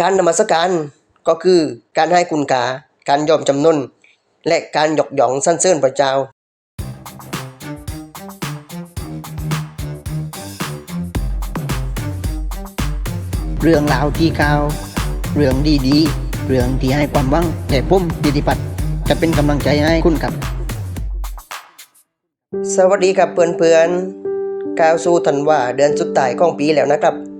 การนมัสการก็คือการให้คุณกา การยอมจำนน และการหยอกหยองสรรเสริญพระเจ้า เรื่องราวที่ข่าว เรื่องดีๆ เรื่องที่ให้ความหวังแต่ผมดิติพัฒน์จะเป็นกำลังใจให้คุณครับ สวัสดีครับเพื่อนๆก้าวสู่ธันวาเดือนสุดท้ายของปีแล้วนะครับ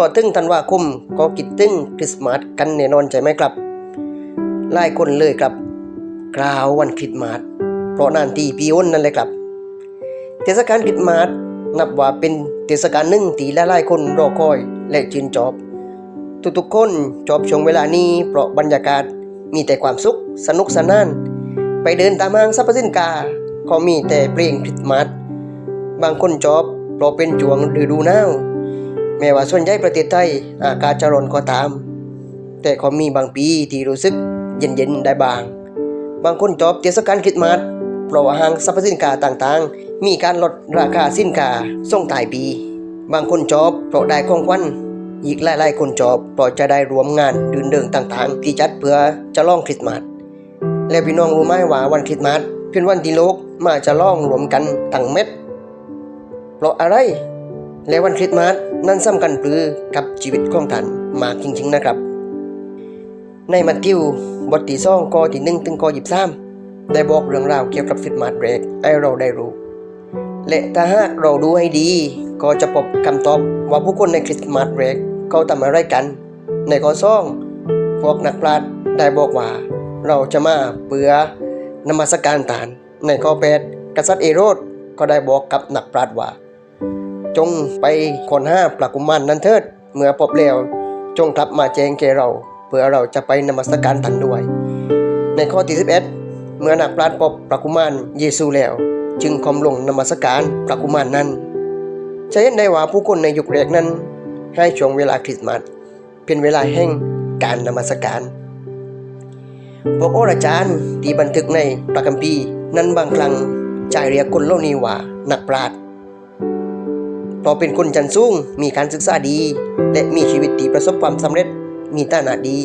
พอถึงธันวาคมก็กิดตึงคริสต์มาสกันแน่นอนใช่ไหมครับหลายคนเลยครับกล่าววันคริสต์มาสเพราะนานทีปีอ้นนั่นเลยครับเทศกาลคริสต์มาสนับว่าเป็นเทศกาลหนึ่งที่หลายๆคนรอคอยและชื่นชอบทุกๆคนชอบช่วงเวลานี้เพราะบรรยากาศมีแต่ความสุขสนุกสนาน ไปเดินตามห้างสรรพสินค้าเขามีแต่เพลงคริสต์มาสบางคนชอบเพราะเป็นช่วงฤดูหนาว แม้ว่าส่วนใหญ่ประเทศไทยอากาศจะร้อนก็ตาม แต่เขามีบางปีที่รู้สึกเย็นๆได้บาง บางคนชอบเทศกาลคริสต์มาสเพราะว่าห้างสรรพสินค้าต่างๆ มีการลดราคาสินค้าส่งท้ายปี บางคนชอบเพราะได้ของขวัญอีกหลายๆคนชอบเพราะจะได้รวมงานดื่นเดิงต่างๆ ที่จัดเพื่อจะล่องคริสต์มาสและพี่น้องรู้ไหมว่าวันคริสต์มาสเป็นวันที่โลกมาจะล่องรวมกันทั้งเม็ดเพราะอะไร และวันคริสต์มาสนั้นสำคัญปรือกับชีวิตของท่านมากจริงๆนะครับ ในมัทธิวบทที่สองข้อที่หนึ่งถึงข้อยี่สามได้บอกเรื่องราวเกี่ยวกับคริสต์มาสแรกให้เราได้รู้ และถ้าหากเราดูให้ดี ก็จะพบคำตอบว่าผู้คนในคริสต์มาสแรกเขาทำอะไรกัน ในข้อสองพวกนักปราชญ์ได้บอกว่า เราจะมาเปือนมัสการฐาน ในข้อแปดกษัตริย์เอโรดก็ได้บอกกับนักปราชญ์ว่า จงไปคนห้าปลากุมารนนั้นเถิด เมื่อพบแล้วจงกลับมาแจ้งแกเราเพื่อเราจะไปนมัสการท่านด้วย ในข้อที่11เมื่อนักปราชญ์พบปลากุมารเยซูแล้ว จึงคอมลงนมัสการปลากุมารนั้นจะเห็นได้ว่าผู้คนในยุคแรกนั้น ให้ช่วงเวลาคริสต์มาสเป็นเวลาแห่งการนมัสการพวกโอราจารย์ที่บันทึกในพระคัมภีร์นั้นบางครั้งใจเรียกคนเหล่านี้ว่านักปราชญ์ เพราะเป็นคนจันสูง มีการศึกษาดี และมีชีวิตที่ประสบความสำเร็จ มีฐานะดี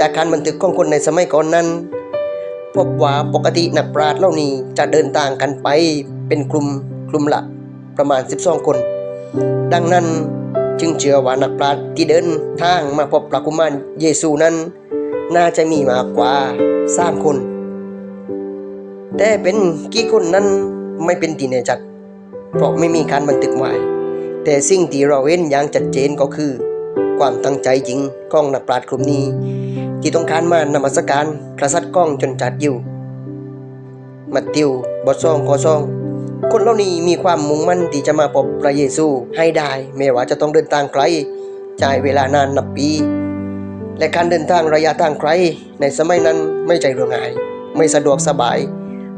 จากการบันทึกของคนในสมัยก่อนนั้น พบว่าปกตินักปราชญ์เหล่านี้จะเดินทางกันไปเป็นกลุ่มกลุ่มละประมาณ 12 คน ดังนั้นจึงเชื่อว่านักปราชญ์ที่เดินทางมาพบพระกุมารเยซูนั้น น่าจะมีมากกว่าสามคน แต่เป็นกี่คนนั้นไม่เป็นที่แน่ชัด เพราะไม่มีการบันทึกไว้แต่สิ่งที่เราเห็นอย่างชัดเจนก็คือ ความตั้งใจจริงของนักปราชญ์กลุ่มนี้ ที่ต้องการมานมัสการกษัตริย์ก้องจนจัดอยู่มัทธิวบทสองขอสอง คนเหล่านี้มีความมุ่งมั่นที่จะมาพบพระเยซูให้ได้แม้ว่าจะต้องเดินทางไกลจ่ายเวลานานนับปี และการเดินทางระยะทางไกลในสมัยนั้นไม่ใจเรื่องง่าย ไม่สะดวกสบาย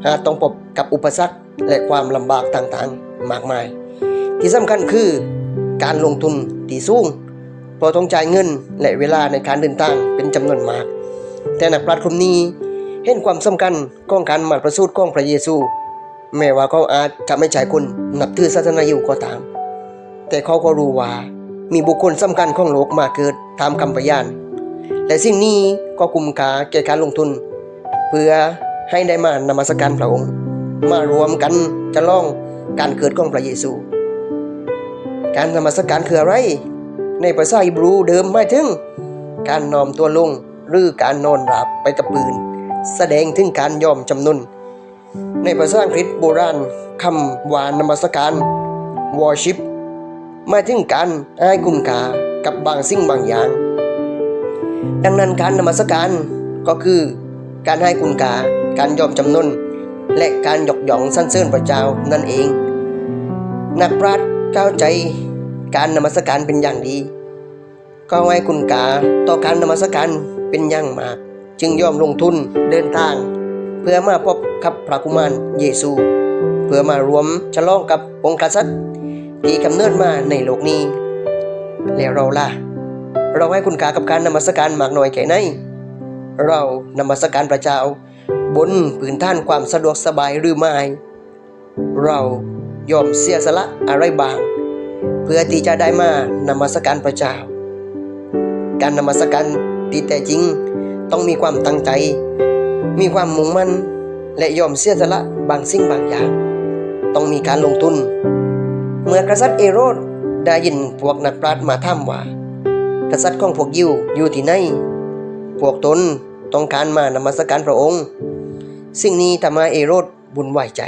หากต้องพบกับอุปสรรคและความลำบากต่างๆ มากมาย ที่สำคัญคือการลงทุนที่สูงเพราะต้องจ่ายเงินและเวลาในการเดินทางเป็นจำนวนมาก แต่นักปราชญ์กลุ่มนี้เห็นความสำคัญของการมาประสูติของพระเยซู แม้ว่าเขาอาจจะไม่ใช่คนนับถือศาสนาอยู่ก็ตาม แต่เขาก็รู้ว่ามีบุคคลสำคัญของโลกมาเกิดตามคำพยาน และสิ่งนี้ก็คุ้มค่าแก่การลงทุน เพื่อให้ได้มานมัสการพระองค์ มารวมกันจะล่อง การเกิดของพระเยซู การนมัสการคืออะไร ในภาษาฮิบรูเดิมหมายถึง การนอมตัวลงหรือการนอนราบไปกับปืน แสดงถึงการยอมจำนนในภาษาอังกฤษโบราณคำว่านมัสการ worship หมายถึงการให้คุณค่ากับบางสิ่งบางอย่าง ดังนั้นการนมัสการก็คือการให้คุณค่าการยอมจำนนและการยก ย่องสรรเสริญพระเจ้านั่นเอง นักปราชญ์เข้าใจการนมัสการเป็นอย่างดีก็ให้คุณค่าต่อการนมัสการเป็นอย่างมาก จึงยอมลงทุนเดินทาง เพื่อมาพบกับพระกุมารเยซู เพื่อมารวมฉลองกับองค์กษัตริย์ที่กำเนิดมาในโลกนี้ แล้วเราล่ะ เราให้คุณค่ากับการนมัสการมากน้อยแค่ไหนเรานมัสการพระเจ้า บนพื้นฐานความสะดวกสบายหรือไม่ เรายอมเสียสละอะไรบาง เพื่อที่จะได้มานมัสการพระเจ้า การนมัสการที่แต่จริงต้องมีความตั้งใจ มีความมุ่งมั่นและยอมเสียสละบางสิ่งบางอย่าง ต้องมีการลงทุน เมื่อกษัตริย์เอโรดได้ยินพวกนักปราชญ์มาถามว่า กษัตริย์ของพวกยิวอยู่ที่ไหน พวกตนต้องการมานมัสการพระองค์ สิ่งนี้ทำให้เอโรดบุญไหวใจ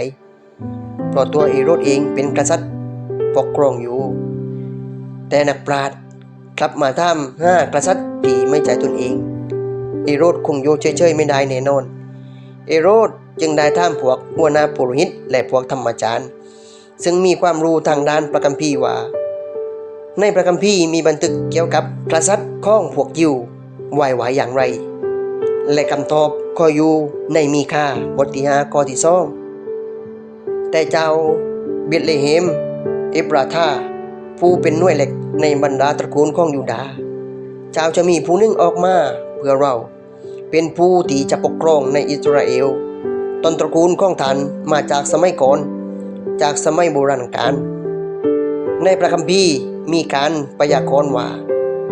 เพราะตัวเอโรดเองเป็นกษัตริย์ปกครองอยู่ แต่นักปราชญ์กลับมาถามห้ากษัตริย์ที่ไม่ใจตนเอง เอโรดคงโยเฉยๆไม่ได้แน่นอน เอโรดจึงได้ถามพวกหัวหน้าปุโรหิตและพวกธรรมจารย์ ซึ่งมีความรู้ทางด้านประคัมภีว่า ในพระคัมภีมีบันทึกเกี่ยวกับกษัตริย์ของพวกยิวไหวไหวอย่างไร และคำตอบ ก็อยู่ในมีค่าบทที่ห้าข้อที่สองแต่เจ้าเบธเลเฮมเอฟราธาผู้เป็นหน่วยเหล็กในบรรดาตระกูลของยูดา เจ้าจะมีผู้หนึ่งออกมาเพื่อเรา เป็นผู้ที่จะปกครองในอิสราเอลตนตระกูลของท่านมาจากสมัยก่อน จากสมัยโบราณกาลในพระคัมภีร์มีการพยากรณ์ว่า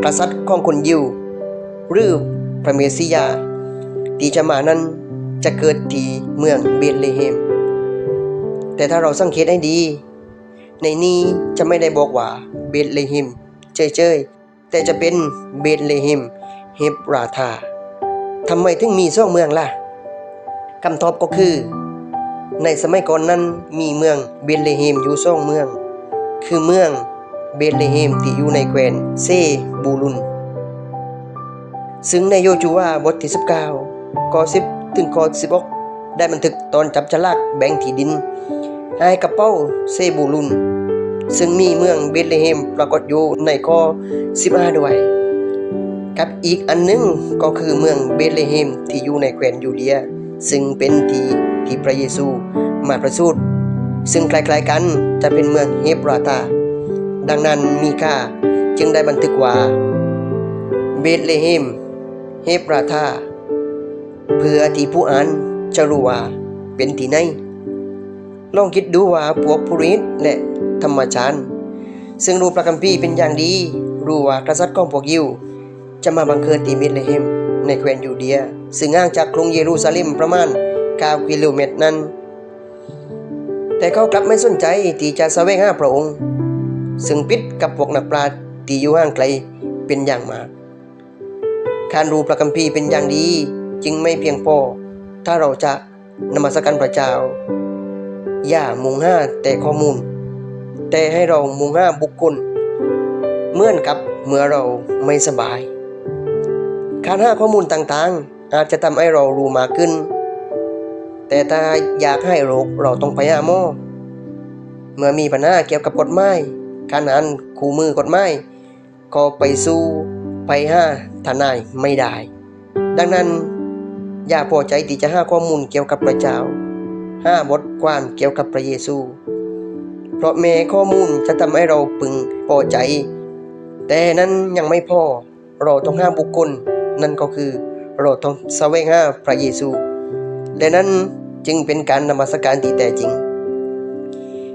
กษัตริย์ของคนยิวหรือพระเมสสิยา ที่จะมานั้นจะเกิดที่เมืองเบธเลเฮม แต่ถ้าเราสังเกตให้ดี ในนี้จะไม่ได้บอกว่าเบธเลเฮมเฉยๆแต่จะเป็นเบธเลเฮมเฮบราธาทำไมถึงมีสองเมืองล่ะคำตอบก็คือ ในสมัยก่อนนั้นมีเมืองเบธเลเฮมอยู่สองเมือง คือเมืองเบธเลเฮมที่อยู่ในแคว้นเซบูลุน ซึ่งในโยจูวาบทที่19 ข้อ10 ถึงข้อ16 ได้บันทึกตอนจับฉลากแบ่งที่ดินให้กับเป้าเซบูลุน ซึ่งมีเมืองเบธเลเฮมปรากฏอยู่ในข้อ15 ด้วยกับอีกอันหนึงก็คือเมืองเบธเลเฮมที่อยู่ในแคว้นยูเดีย ซึ่งเป็นที่ที่พระเยซูมาประสูติซึ่งคล้ายๆกันจะเป็นเมืองเฮบราตา ดังนั้นมีค่าจึงได้บันทึกว่าเบธเลเฮมเฮบราธา เพื่อที่ผู้อ่านจะรู้ว่าเป็นที่ไหนลองคิดดูว่าพวกปุริตและธรรมจารย์ซึ่งรู้พระคัมภีร์เป็นอย่างดี รู้ว่ากษัตริย์ของพวกยิว จะมาบังเกิดที่เบธเลเฮม ในแคว้นยูเดีย ซึ่งห่างจากกรุงเยรูซาเล็มประมาณ 9 กิโลเมตรนั้น แต่เขากลับไม่สนใจที่จะแสวงหาพระองค์ ซึ่งปิดกับพวกนักปราชญ์ที่อยู่ห่างไกลเป็นอย่างมาก การรู้พระคัมภีร์เป็นอย่างดี จึงไม่เพียงพอ ถ้าเราจะนมัสการพระเจ้า อย่ามุ่งห้าแต่ข้อมูล แต่ให้เรามุ่งห้าบุคคลเหมือนกับเมื่อเราไม่สบาย การห้าข้อมูลต่างๆ อาจจะทำให้เรารู้มากขึ้น แต่ถ้าอยากให้โรคเราต้องไปหาหมอเมื่อมีปัญหาเกี่ยวกับกฎหมายการอ่านคู่มือกฎหมายก็ไปสู้ไปห้าทนายไม่ได้ ดังนั้น อย่าพอใจที่จะหาข้อมูลเกี่ยวกับพระเจ้าห้าบทความเกี่ยวกับพระเยซู เพราะแม้ข้อมูลจะทำให้เราพึงพอใจ แต่นั้นยังไม่พอเราต้องห้าบุคคล นั่นก็คือเราต้องแสวงหาพระเยซู และนั้นจึงเป็นการนมัสการที่แท้จริง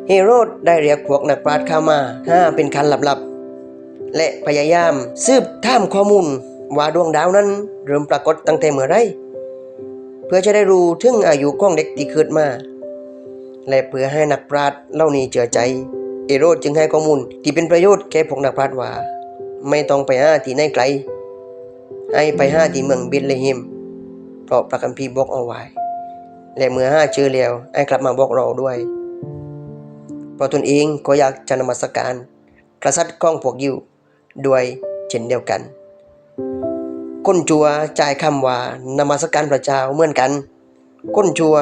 เฮโรดได้เรียกพวกนักปราชญ์เข้ามาห้าเป็นคันลับๆและพยายาม สืบท่ามข้อมูลว่าดวงดาวนั้นเริ่มปรากฏตั้งแต่เมื่อไร พื่อจะได้รู้ถึงอายุของเด็กที่เกิดมา และเพื่อให้นักปราชญ์เล่านี้เชื่อใจ เอโรดจึงให้ข้อมูลที่เป็นประโยชน์แก่พวกนักปราชญ์ว่า ไม่ต้องไปหาที่ไหนไกล ให้ไปหาที่เมืองเบธเลเฮมเพราะพระคัมภีร์บอกเอาไว้ และเมื่อหาเจอแล้วให้กลับมาบอกเราด้วย เพราะตนเองก็อยากจะนมัสการกษัตริย์ของพวกยิวด้วยเช่นเดียวกัน คนชัวจ่ายคำว่านมัสการพระเจ้าเหมือนกันคนชัว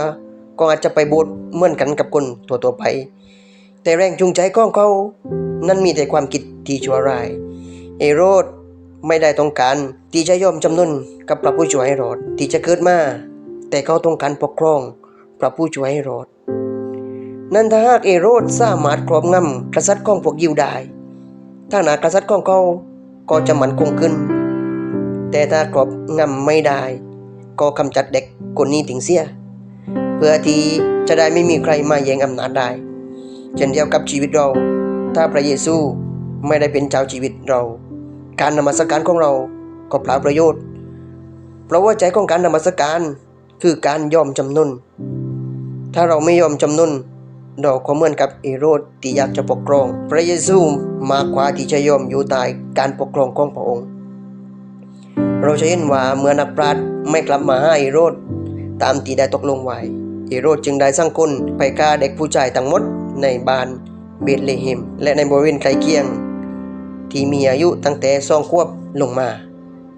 ก็อาจจะไปโบสถ์เหมือนกันกับคนตัวตัวไป แต่แรงจูงใจของเขา นั้นมีแต่ความคิดที่ชั่วร้าย เอโรดไม่ได้ต้องการที่จะยอมจำนนกับพระผู้ช่วยให้รอดที่จะเกิดมา แต่เขาต้องการปกครองพระผู้ช่วยให้รอด นั่นถ้าหากเอโรดสามารถครอบงำกษัตริย์ของพวกยิวได้ถ้าหนากษัตริย์ของเขาก็จะมันคงขึ้น แต่ถ้าครอบงำไม่ได้ ก็กำจัดเด็กคนนี้ทิ้งเสีย เพื่อที่จะได้ไม่มีใครมาแย่งอำนาจได้ เช่นเดียวกับชีวิตเรา ถ้าพระเยซูไม่ได้เป็นเจ้าชีวิตเรา การนมัสการของเราก็เปล่าประโยชน์ เพราะว่าใจของการนมัสการคือการยอมจำนนถ้าเราไม่ยอมจำนนเราก็เหมือนกับเอโรดที่อยากจะปกครอง พระเยซูมากกว่าที่จะยอมอยู่ใต้การปกครองของพระองค์ เราจะเห็นว่าเมื่อนักปราชญ์ไม่กลับมาหาเอโรดตามที่ได้ตกลงไว้เอโรดจึงได้สร้างคนไปฆ่าเด็กผู้ชายทั้งหมดในบ้านเบธเลเฮมและในบริเวณใกล้เคียง ที่มีอายุตั้งแต่สองขวบลงมา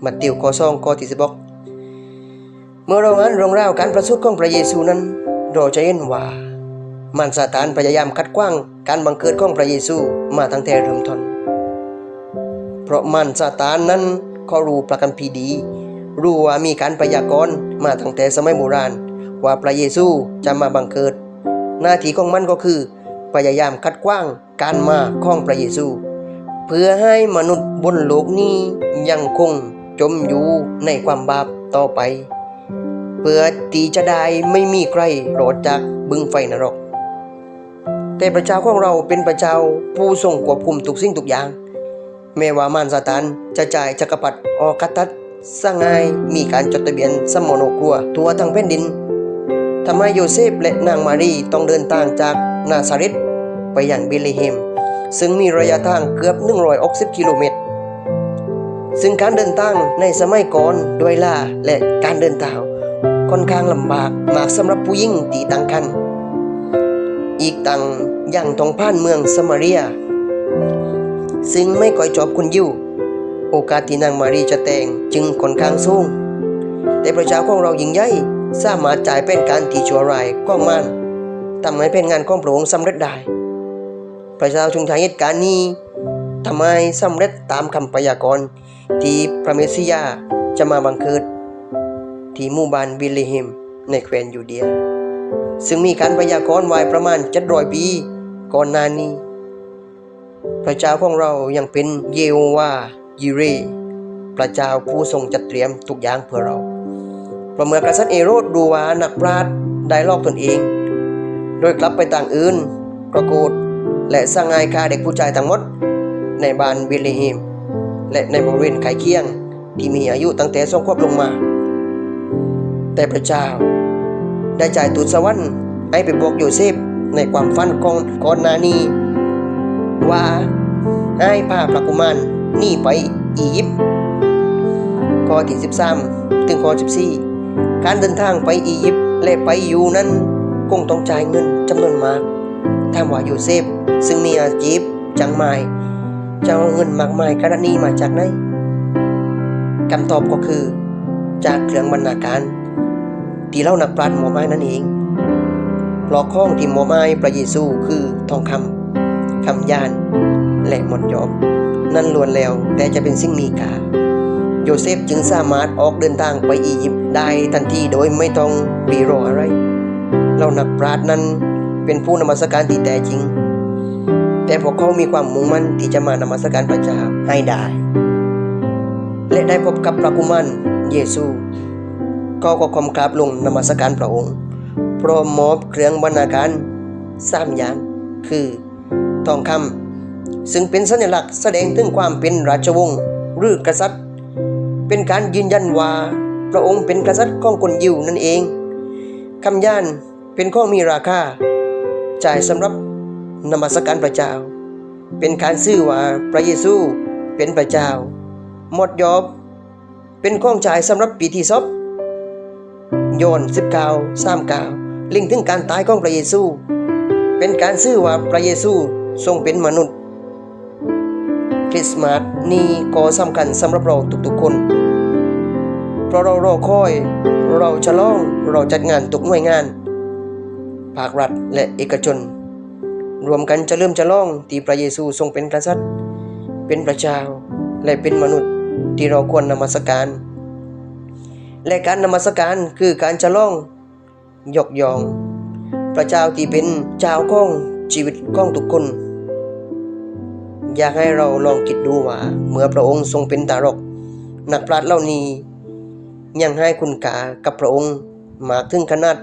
มาติวข้อสองข้อที่สิบอกเมื่อเราอ่านเรื่องราวการประสูติของพระเยซูนั้น เราจะเห็นว่ามันซาตานพยายามขัดขวางการบังเกิดของพระเยซูมาตั้งแต่เริ่มต้นเพราะมันซาตานนั้น เขารู้ประกันพีดี รู้ว่ามีการพยากรณ์มาตั้งแต่สมัยโบราณ ว่าพระเยซูจะมาบังเกิด หน้าที่ของมันก็คือ พยายามคัดกว้างการมาของพระเยซู เพื่อให้มนุษย์บนโลกนี้ยังคงจมอยู่ในความบาปต่อไป เพื่อที่จะได้ไม่มีใครรอดจากบึงไฟนรก แต่พระเจ้าของเราเป็นพระเจ้าผู้ทรงควบคุมทุกสิ่งทุกอย่าง แม้ว่ามารซาตานจะจ่ายจักรพรรดิออกัตัสสร้างไงมีการจดทะเบียนสมโนครัวทั่วทั้งแผ่นดินทำให้โยเซฟและนางมารีต้องเดินทางจากนาซาเรตไปยังเบลเฮม ซึ่งมีระยะทางเกือบ160กิโลเมตร ซึ่งการเดินทางในสมัยก่อนด้วยล่าและการเดินเท้าค่อนข้างลำบากมากสำหรับผู้หญิงที่ตั้งครรภ์อีกตังยังต้องผ่านเมืองสมาเรีย ซึ่งไม่ก่อยจอบคนยิวโอกาสที่นางมารีจะแต่งจึงค่อนข้างสูง แต่พระเจ้าของเรายิ่งใหญ่สามารถจ่ายเป็นการที่ชั่วร้ายของมันทำให้เป็นงานของพระองค์สำเร็จได้พระเจ้าทรงใช้เหตุการณ์นี้ทำให้สำเร็จตามคำพยากรณ์ที่พระเมสสิยาจะมาบังเกิด ที่หมู่บ้านบิลเลเฮมในแคว้นยูเดีย ซึ่งมีการพยากรณ์ไว้ประมาณ700ปีก่อนหน้านี้ พระเจ้าของเรายังเป็นเยโฮวายิเรพระเจ้าผู้ทรงจัดเตรียมทุกอย่างเพื่อเราเพระเมื่อกษัตริย์เอโรดดูว่านักปราชญ์ได้ลอกตนเอง โดยกลับไปต่างอื่นประโกฏและสร้างงายฆ่าเด็กผู้ชายทั้งหมด ในบ้านเบธเลเฮม และในบริเวณไข่เคียงที่มีอายุตั้งแต่สองขวบลงมา แต่พระเจ้า ได้จ่ายตูตสวรรค์ให้ไปบอกโยเซฟในความฝันของกอนนานี้ ว่าให้พาพระกุมารหนีไปอียิปต์ข้อที่13 ถึงข้อ14 การเดินทางไปอียิปต์และไปอยู่นั้นคงต้องจ่ายเงินจำนวนมากถามว่าโยเซฟ ซึ่งมีอาชีพจังไมายจะเอาเงินมากมายขนาดนี้มาจากไหนคำตอบก็คือ จากเครื่องบรรณาการที่เล่านักปราชญ์หมอไม้นั่นเองเพราะข้องที่หมอไม้พระเยซูคือทองคำ คำยาน และหมดยอมนั่นล้วนแล้วแต่จะเป็นสิ่งมีค่าโยเซฟจึงสามารถออกเดินทางไปอียิปต์ได้ทันทีโดยไม่ต้องรีรออะไรเรานักปราชญ์นั้นเป็นผู้นมัสการที่แท้จริง แต่พวกเขามีความมุ่งมั่นที่จะมานมัสการพระเจ้าให้ได้ และได้พบกับพระกุมารเยซูก็ก็คมกราบลงนมัสการพระองค์พร้อมมอบเครื่องบรรณาการสามอย่างคือ ทองคำซึ่งเป็นสัญลักษณ์แสดงถึงความเป็นราชวงศ์หรือกษัตริย์ เป็นการยืนยันว่าพระองค์เป็นกษัตริย์ของคนยิวนั่นเองคำย่านเป็นข้องมีราคาจ่ายสำหรับนมัสการพระเจ้า เป็นการซื่อว่าพระเยซูเป็นพระเจ้า หมดยอบเป็นข้องจ่ายสำหรับปีที่ซบโยน19 39ลิงถึงการตายของพระเยซู เป็นการซื่อว่าพระเยซู ทรงเป็นมนุษย์ คริสต์มาสนี่ก็สำคัญสำหรับเราทุกๆคน เพราะเรารอคอย เราฉลอง เราจัดงานทุกหน่วยงาน ภาครัฐและเอกชน รวมกันจะเริ่มฉลองที่พระเยซูทรงเป็นกษัตริย์ เป็นพระเจ้าและเป็นมนุษย์ที่เราควรนมัสการ และการนมัสการคือการฉลองยกยอง พระเจ้าที่เป็นเจ้าของชีวิตของทุกคน อยากให้เราลองคิดดูว่า เมื่อพระองค์ทรงเป็นตารก นักปราชญ์เหล่านี้ ยังให้คุณค่ากับพระองค์มากถึงขนาด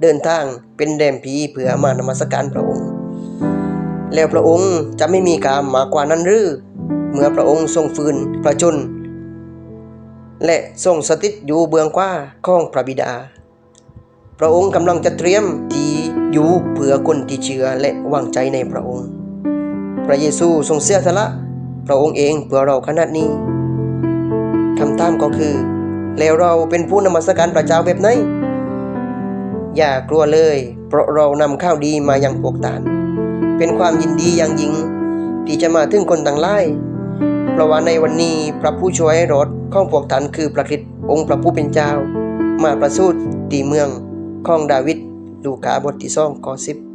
เดินทางเป็นแดมผีเพื่อมานมัสการพระองค์ แล้วพระองค์จะไม่มีกามมากกว่านั้นหรือเมื่อพระองค์ทรงฟื้นพระชน และทรงสถิตอยู่เบื้องขวาของพระบิดา พระองค์กำลังจะเตรียมที่อยู่เพื่อคนที่เชื่อและวางใจในพระองค์ ระเยซูทรงเสียสละพระองค์เองเพื่อเราขนาดนี้คำถามก็คือ แล้วเราเป็นผู้นมัสการพระเจ้าแบบไหนอย่ากลัวเลย เพราะเรานำข้าวดีมายังพวกตานเป็นความยินดีอย่างยิ่งที่จะมาถึงคนต่างหลายเพราะว่าในวันนี้พระผู้ช่วยรถของพวกท่านคือพระคริสต์องค์พระผู้เป็นเจ้า มาประสูติที่เมืองของดาวิดลูกาบทที่สองข้อสิบ